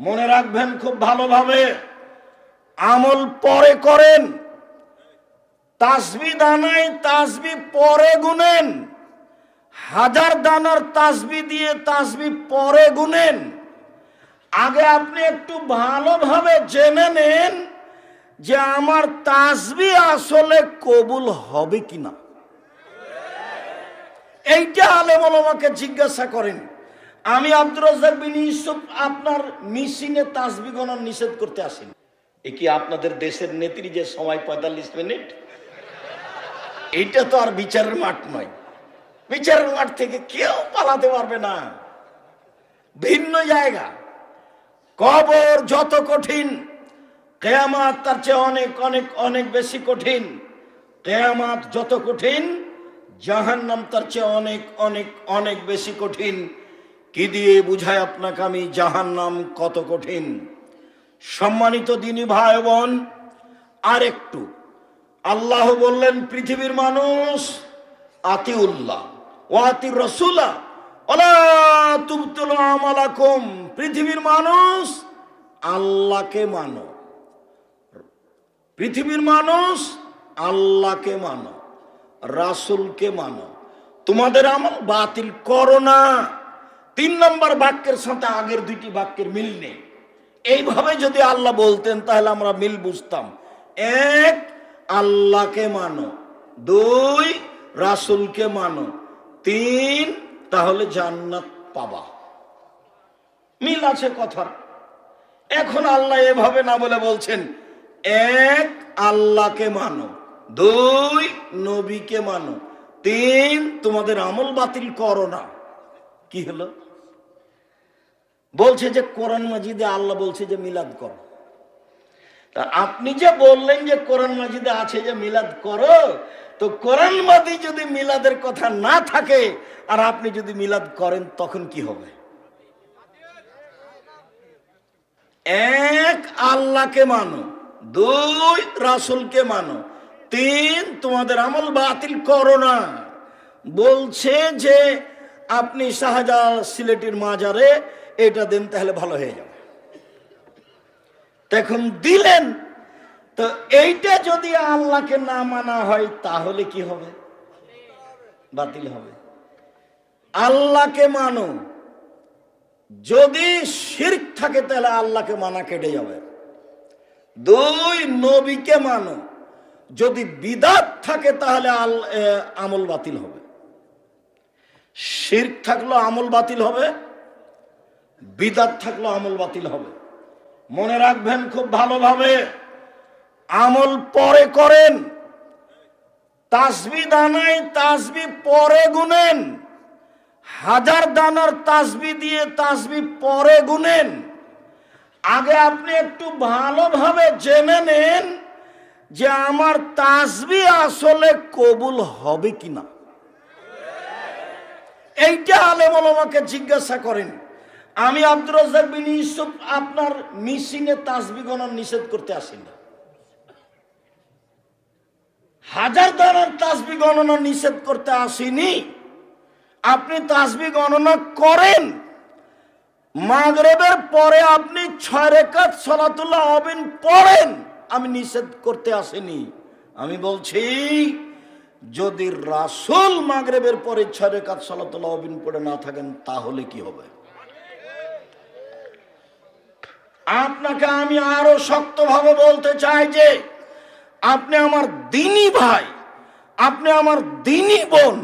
মনে রাখবেন খুব ভালোভাবে। আমল পরে করেন। তাসবি দানায় তাসবি পরে গুনেন। হাজার দানার তাসবি দিয়ে তাসবি পরে গুনেন। আগে আপনি একটু ভালোভাবে জেনে নেন যে আমার তাসবি আসলে কবুল হবে কিনা। এইটা আলেম জিজ্ঞাসা করেন। আমি আব্দুর রাজ্জাক বিন ইউসুফ আপনার মিশিনে তাসবি গণন নিষেধ করতে আসেন। এ কি আপনাদের দেশের নেত্রী যে সময় পঁয়তাল্লিশ মিনিট? এইটা তো আর বিচারের মাঠ নয়। বিচারের মাঠ থেকে কেউ পালাতে পারবে না। ভিন্ন জায়গা। কবর যত কঠিন, কেয়ামাত তার চেয়ে অনেক অনেক অনেক বেশি কঠিন। কেয়ামাত যত কঠিন, জাহান্নাম তার চেয়ে অনেক অনেক অনেক বেশি কঠিন। কি দিয়ে বুঝায় আপনাকে আমি জাহান নাম কত কঠিন? সম্মানিত দিনী ভাই বোন আর একটু আল্লাহ বললেন, পৃথিবীর মানুষ, আতিউল্লাহ, ও আতি রসুলা ওলা আমালাকুম। পৃথিবীর মানুষ, আল্লাহকে মানো। পৃথিবীর মানুষ, আল্লাহকে মানো, রাসুলকে মানো। তোমাদের আমল বাতিল করো না। তিন নম্বর বাক্যের সাথে আগের দুইটি বাক্যের মিল নেই। এইভাবে যদি আল্লাহ বলতেন, তাহলে আমরা মিল বুঝতাম। এক, আল্লাহকে মানো। দুই, রাসুলকে মানো। তিন, তাহলে জান্নাত পাবা। মিল আছে কথার। এখন আল্লাহ এভাবে না বলে বলছেন, এক, আল্লাহকে মানো। দুই, নবীকে মানো। তিন, তোমাদের আমল বাতিল করো না। কি হলো? বলছে যে কোরআন মাজিদে আল্লাহ বলছে যে মিলাদ করো। তা আপনি যে বললেন যে কোরআন মাজিদে আছে যে মিলাদ করো, তো কোরআন মাদি যদি মিলাদের কথা না থাকে, আর আপনি যদি মিলাদ করেন, তখন কি হবে? এক, আল্লাহকে মানো। দুই, রাসুলকে মানো। তিন, তোমাদের আমল বাতিল করো না। বলছে যে আপনি শাহজাহান সিলেটের মাজারে এটা দেন, তাহলে ভালো হয়ে যাবে। তখন দিলেন, তো এইটা যদি আল্লাহকে না মানা হয়, তাহলে কি হবে? বাতিল হবে। আল্লাহকে মানো। যদি শির্ক থাকে, তাহলে আল্লাহকে মানা কেটে যাবে। দুই, নবীকে মানো। যদি বিদাত থাকে, তাহলে আমল বাতিল হবে। শির্ক থাকল আমল বাতিল হবে, বিদাত থাকল আমল বাতিল হবে। মনে রাখবেন খুব ভালোভাবে, আমল পরে করেন, তাসবি দানায় তাসবি পরে গুনেন, হাজার দানার তাসবি দিয়ে তাসবি পরে গুনেন। আগে আপনি একটু ভালোভাবে জেনে নেন যে আমার তাসবি আসলে কবুল হবে কিনা। এইটা আলেম আমাকে জিজ্ঞাসা করেন। আমি আব্দুর রাজ্জাক বিন ইউসুফ আপনার মিশিনে তাসবি গণন নিষেধ করতে আসি না। হাজার দানার তাসবি গণনা নিষেধ করতে আসিনি। আপনি তাসবি গণনা করেন। মাগরেবের পরে আপনি ছয় রেখাত সলাতুল্লাহ অবিন পড়েন। আমি নিষেধ করতে আসিনি। আমি বলছি যদি রাসুল মাগরেবের পরে ছয় রেখাত সলাতুল্লাহ অবিন পড়ে না থাকেন, তাহলে কি হবে? আপনাকে আমি আরও শক্তভাবে বলতে চাই যে, আপনি আমার দিনী ভাই, আপনি আমার দিনী বোন,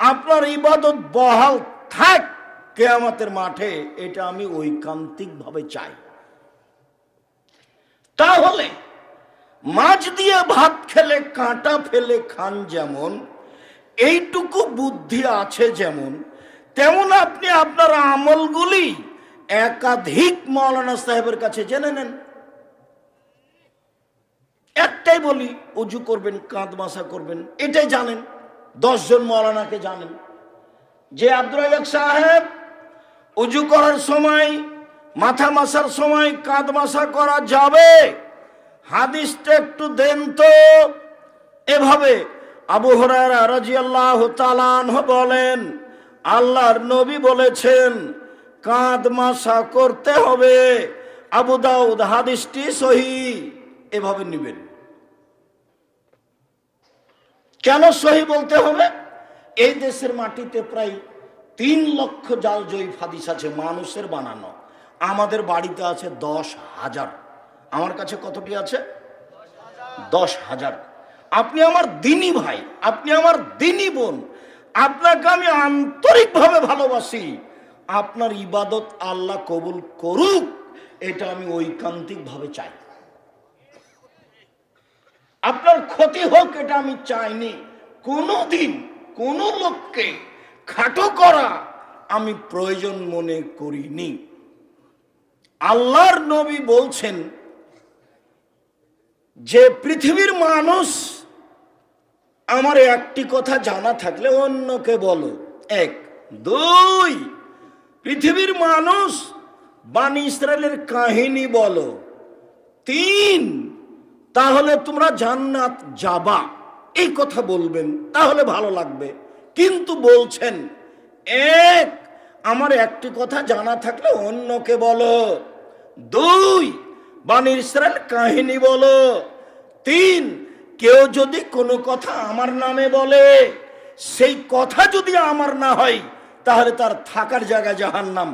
আপনার ইবাদত বহাল থাক কেয়ামতের মাঠে, এটা আমি ঐকান্তিক ভাবে চাই। তাহলে মাছ দিয়ে ভাত খেলে, কাঁটা ফেলে খান যেমন, এইটুকু বুদ্ধি আছে যেমন, তেমন আপনি আপনার আমলগুলি একাধিক মৌলানা সাহেবের কাছে জেনে নেন। একটাই বলি, উজু করবেন কাঁদ মাসা করবেন, এটাই জানেন, দশজন মৌলানাকে জানেন। যে আব্দুল সাহেব উজু করার সময়, মাথা মাসার সময় কাঁদ মাসা করা যাবে হাদিসটা একটু দেন তো। এভাবে আবু হরারা বলেন, আল্লাহর নবী বলেছেন কাঁধ মাসা করতে হবে। আবু দাউদ হাদিসটি সহি। এভাবে নিবেন। কেন সহি বলতে হবে? এই দেশের মাটিতে প্রায় তিন লক্ষ জাল জয়ী হাদিস আছে, মানুষের বানানো। আমাদের বাড়িতে আছে দশ হাজার। আমার কাছে কতটি আছে? দশ হাজার। আপনি আমার দিনী ভাই, আপনি আমার দিনী বোন। আপনাকে আমি আন্তরিকভাবে ভালোবাসি। আপনার ইবাদত আল্লাহ কবুল করুক, এটা আমি ঐকান্তিকভাবে চাই। আপনার ক্ষতি হোক, এটা আমি চাইনি। কোনোদিন কোন লোককে খাটো করা আমি প্রয়োজন মনে করিনি। আল্লাহর নবী বলছেন যে পৃথিবীর মানুষ আমার একটি কথা জানা থাকলে অন্যকে বলো। এক। দুই। পৃথিবীর মানুষ বাণী ইসরায়েলের কাহিনী বলো। তিন। তাহলে তোমরা জান্নাত যাবা। এই কথা বলবেন, তাহলে ভালো লাগবে। কিন্তু বলছেন, এক। আমার একটি কথা জানা থাকলে অন্যকে বলো। দুই। বাণীর ইসরায়েল কাহিনী বলো। তিন, কেউ যদি কোনো কথা আমার নামে বলে, সেই কথা যদি আমার না হয়, তাহলে তার থাকার জায়গা জাহান নাম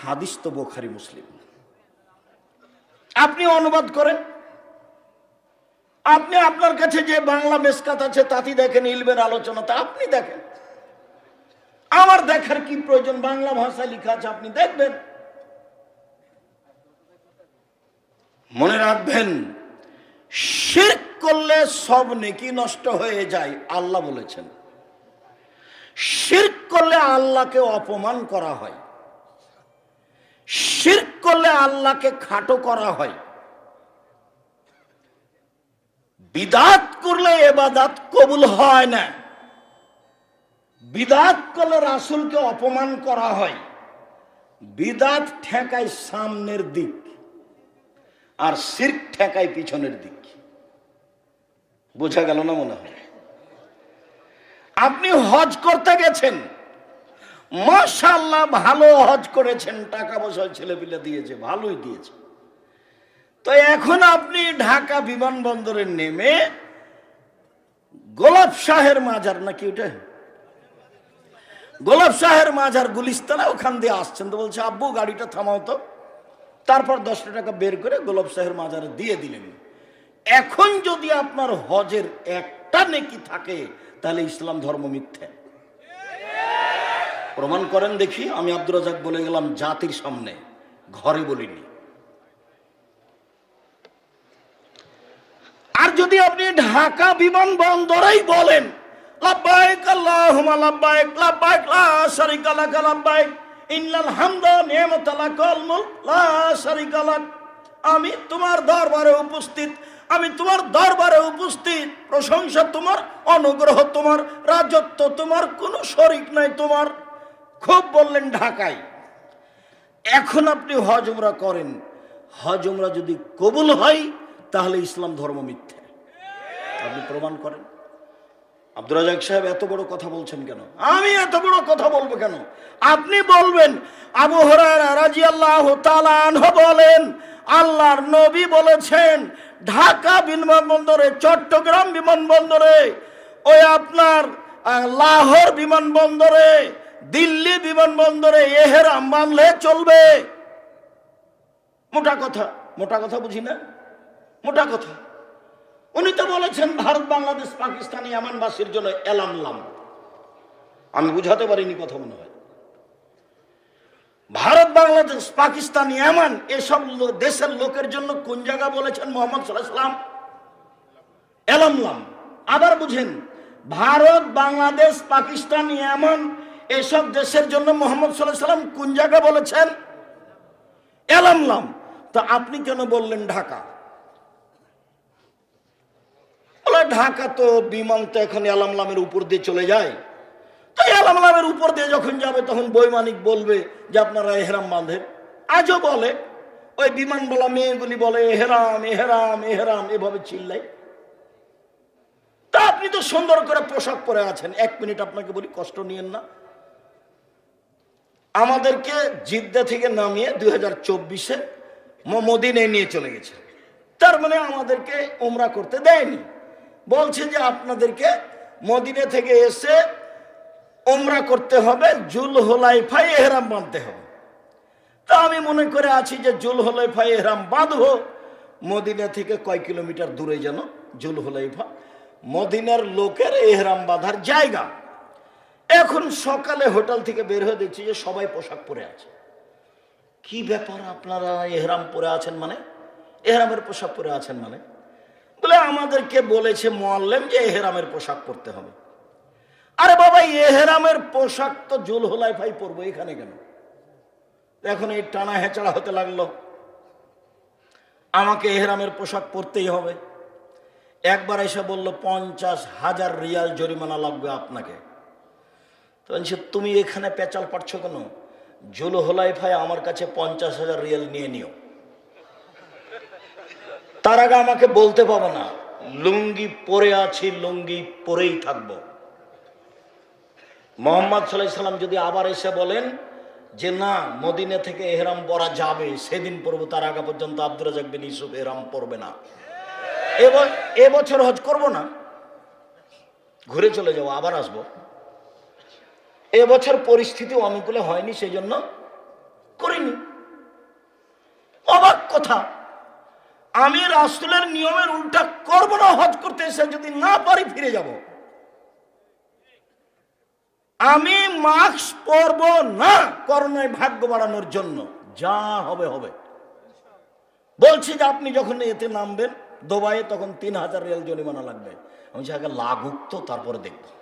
হাদিস তো বোখারি মুসলিম। আপনি অনুবাদ করেন। আপনি আপনার কাছে যে বাংলা মেসকাত আছে, তাতে দেখেন, ইলমের আলোচনা, তা আপনি দেখেন। আমার দেখার কি প্রয়োজন? বাংলা ভাষায় লেখা আছে, আপনি দেখবেন। মনে রাখবেন, শিরক করলে সব নেকি নষ্ট হয়ে যায়, আল্লাহ বলেছেন। শিরক করলে আল্লাহকে অপমান করা হয়। শিরক করলে আল্লাহকে খাটো করা হয়। বিদাত করলে এবাদাত কবুল হয় না। বিদাত করলে রাসুলকে অপমান করা হয়। বিদাত ঠেকায় সামনের দিক। আর সির্ক ঠেকায় পিছনের দিক। বোঝা গেল না মনে হয়? আপনি হজ করতে গেছেন। মাশাল্লাহ ভালো হজ করেছেন টাকা পয়সা ছেলে পিলে দিয়েছে, ভালোই দিয়েছে। তো এখন আপনি ঢাকা বিমানবন্দরে নেমে গোলাপ শাহের মাজার নাকি ওটা? গোলাপ শাহের মাজার গুলিস্তানা ওখান দিয়ে আসছেন তো বলছে, আব্বু, গাড়িটা থামাও তো। তারপর দশটা টাকা বের করে গোলাপ শাহের মাজারে দিয়ে দিলেন। এখন যদি আপনার হজের একটা নেকি থাকে, তাহলে ইসলাম ধর্ম মিথ্যে। প্রমাণ করেন দেখি, আমি আব্দুর রাজাক বলে গেলাম জাতির সামনে, ঘরে বলিনি। আর যদি আপনি ঢাকা বিমানবন্দরেই বলেন, লাব্বাইক আল্লাহুম্মা, লাব্বাইক লাব্বাইক, লা শারিকা লাক, লাব্বাইক। ইন্নাল হামদা মুলক, লা আমি তোমার দরবারে উপস্থিত, আমি তোমার দরবারে উপস্থিত। প্রশংসা তোমার, অনুগ্রহ তোমার, রাজত্ব তোমার, কোনো শরিক নাই তোমার। খুব বললেন ঢাকায়। এখন আপনি হজমরা করেন। হজমরা যদি কবুল হয়, তাহলে ইসলাম ধর্ম মিথ্যে। আপনি প্রমাণ করেন। আব্দুর রাজাক সাহেব এত বড় কথা বলছেন কেন? আমি এত বড় কথা বলব কেন? আপনি বলবেন, আবু হরারা রাজি আল্লাহ বলেন, আল্লাহর নবী বলেছেন, ঢাকা বিমানবন্দরে, চট্টগ্রাম বিমানবন্দরে, ওই আপনার লাহোর বিমানবন্দরে, দিল্লি বিমানবন্দরে এহেরাম বানলে চলবে। মোটা কথা মোটা কথা বুঝি না? মোটা কথা। উনি তো বলেছেন ভারত, বাংলাদেশ, পাকিস্তানি এমানবাসীর জন্য এলামলাম আমি বুঝাতে পারিনি কথা মনে হয়। ভারত, বাংলাদেশ, পাকিস্তানি এমান এসব দেশের লোকের জন্য কোন জায়গা বলেছেন মোহাম্মদ সাল্লাম? এলামলাম আবার বুঝেন, ভারত, বাংলাদেশ, পাকিস্তান এমন এসব দেশের জন্য মোহাম্মদ সাল্লাহ সাল্লাম কোন জায়গা বলেছেন? এলামলাম তো আপনি কেন বললেন ঢাকা বলে ঢাকা তো বিমান তো এখন উপর দিয়ে চলে যায়। তো উপর দিয়ে যখন যাবে, তখন বৈমানিক বলবে যে আপনারা এহেরাম বাঁধেন। আজও বলে, ওই বিমান বলা মেয়েগুলি বলে, এহেরাম এহেরাম এহেরাম, এভাবে চিল্লাই তা আপনি তো সুন্দর করে পোশাক পরে আছেন। এক মিনিট আপনাকে বলি, কষ্ট নিয়েন না। আমাদেরকে জিদ্দা থেকে নামিয়ে দুই হাজার চব্বিশে মদিনায় নিয়ে চলে গেছে। তার মানে আমাদেরকে ওমরা করতে দেয়নি। বলছে যে আপনাদেরকে মদিনা থেকে এসে ওমরা করতে হবে জুল হোলাইফাই এহরাম বাঁধতে হবে। তা আমি মনে করে আছি যে জুল হোলাইফা এহরাম বাঁধবো, মদিনা থেকে কয় কিলোমিটার দূরে যেন জুল হোলাইফা মদিনার লোকের এহরাম বাঁধার জায়গা। এখন সকালে হোটেল থেকে বের হয়ে দেখছি যে সবাই পোশাক পরে আছে। কি ব্যাপার আপনারা এহরাম পরে আছেন মানে? এহরামের পোশাক পরে আছেন মানে? বলে আমাদেরকে বলেছে মোয়াল্লেম যে এহেরামের পোশাক পরতে হবে। আরে বাবা এহেরামের পোশাক তো জুল হোলাই ভাই পরবো, এখানে কেন? এখন এই টানা হেঁচড়া হতে লাগল। আমাকে এহেরামের পোশাক পরতেই হবে। একবার এসে বলল, পঞ্চাশ হাজার রিয়াল জরিমানা লাগবে আপনাকে। তুমি এখানে পেঁচাল পাচ্ছ কেন? জুল হোলাই ভাই আমার কাছে পঞ্চাশ হাজার রিয়াল নিয়ে নিও। তার আগে আমাকে বলতে পাবো না, লুঙ্গি পরে আছি, লুঙ্গি পরেই থাকব। মোহাম্মদ সাল্লাম যদি আবার এসে বলেন যে না, মদিনে থেকে এহরাম পরা যাবে, সেদিন পড়ব তার আগে পর্যন্ত আব্দুর রাজাক বিন ইউসুফ এহরাম পরবে না। এবছর হজ করব না, ঘুরে চলে যাব, আবার আসব। এবছর পরিস্থিতি অনুকূলে হয়নি সেই জন্য করিনি। অবাক কথা আমি রাসুলের নিয়মের উল্টা করব না, হজ করতে এসে যদি না পারি, ফিরে যাব। আমি মাস্ক পরব না, করোনায় ভাগ্য বাড়ানোর জন্য। যা হবে হবে। বলছি যে আপনি যখন এতে নামবেন, দোবাইয়ে তখন তিন হাজার রিয়াল জরিমানা লাগবে। আমি আগে লাগুক তো, তারপরে দেখব।